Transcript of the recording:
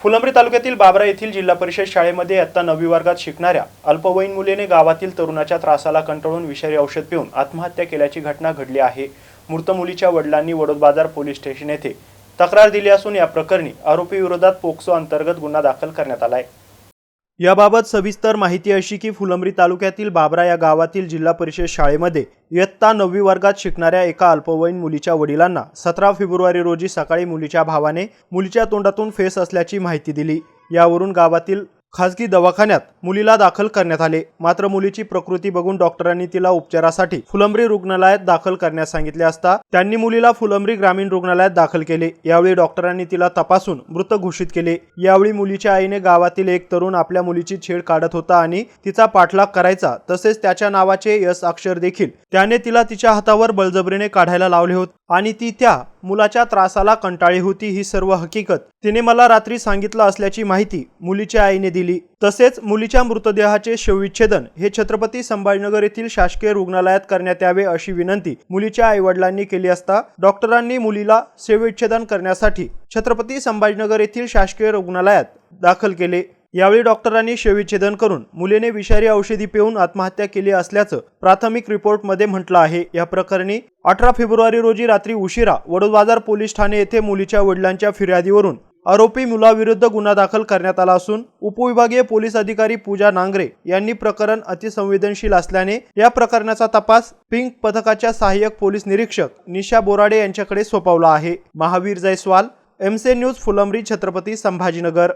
फुलंब्री तालुक्यातील बाबरा येथील जिल्हा परिषद शाळेमध्ये आत्ता नववी वर्गात शिकणाऱ्या अल्पवयीन मुलीने गावातील तरुणाच्या त्रासाला कंटाळून विषारी औषध पिऊन आत्महत्या केल्याची घटना घडली आहे. मृत मुलीच्या वडिलांनी वडोदबाजार पोलीस स्टेशन येथे तक्रार दिली असून या प्रकरणी आरोपी विरोधात पोक्सो अंतर्गत गुन्हा दाखल करण्यात आला आहे. याबाबत सविस्तर माहिती अशी की फुलंब्री तालुक्यातील बाबरा या गावातील जिल्हा परिषद शाळेमध्ये इयत्ता नववी वर्गात शिकणाऱ्या एका अल्पवयीन मुलीच्या वडिलांना सतरा फेब्रुवारी रोजी सकाळी मुलीच्या भावाने मुलीच्या तोंडातून फेस असल्याची माहिती दिली. यावरून गावातील खासगी दवाखान्यात मुलीला दाखल करण्यात आले. मात्र मुलीची प्रकृती बघून डॉक्टरांनी तिला उपचारासाठी फुलंब्री रुग्णालयात दाखल करण्यास सांगितले असता त्यांनी मुलीला फुलंब्री ग्रामीण रुग्णालयात दाखल केले. यावेळी डॉक्टरांनी तिला तपासून मृत घोषित केले. यावेळी मुलीच्या आईने गावातील एक तरुण आपल्या मुलीची छेड काढत होता आणि तिचा पाठलाग करायचा तसेच त्याच्या नावाचे यश अक्षर देखील. त्याने तिला तिच्या हातावर बळजबरीने काढायला लावले होते आणि ती त्या मुलाच्या त्रासाला कंटाळी होती ही सर्व हकीकत. तिने मला रात्री सांगितलं असल्याची माहिती मुलीच्या आईने दिली. तसेच मुलीच्या मृतदेहाचे शवविच्छेदन हे छत्रपती संभाजीनगर येथील शासकीय रुग्णालयात करण्यात यावे अशी विनंती मुलीच्या आईवडिलांनी केली असता डॉक्टरांनी मुलीला शवविच्छेदन करण्यासाठी छत्रपती संभाजीनगर येथील शासकीय रुग्णालयात दाखल केले. यावेळी डॉक्टरांनी शेविच्छेदन करून मुलीने विषारी औषधी पिऊन आत्महत्या केली असल्याचं प्राथमिक रिपोर्टमध्ये म्हटलं आहे. या प्रकरणी अठरा फेब्रुवारी रोजी रात्री उशिरा वडोदबाजार पोलीस ठाणे येथे मुलीच्या वडिलांच्या फिर्यादीवरून आरोपी मुलाविरुद्ध गुन्हा दाखल करण्यात आला असून उपविभागीय पोलीस अधिकारी पूजा नांगरे यांनी प्रकरण अतिसंवेदनशील असल्याने या प्रकरणाचा तपास पिंक पथकाच्या सहाय्यक पोलीस निरीक्षक निशा बोराडे यांच्याकडे सोपवला आहे. महावीर जयस्वाल एमसे न्यूज फुलंब्री छत्रपती संभाजीनगर.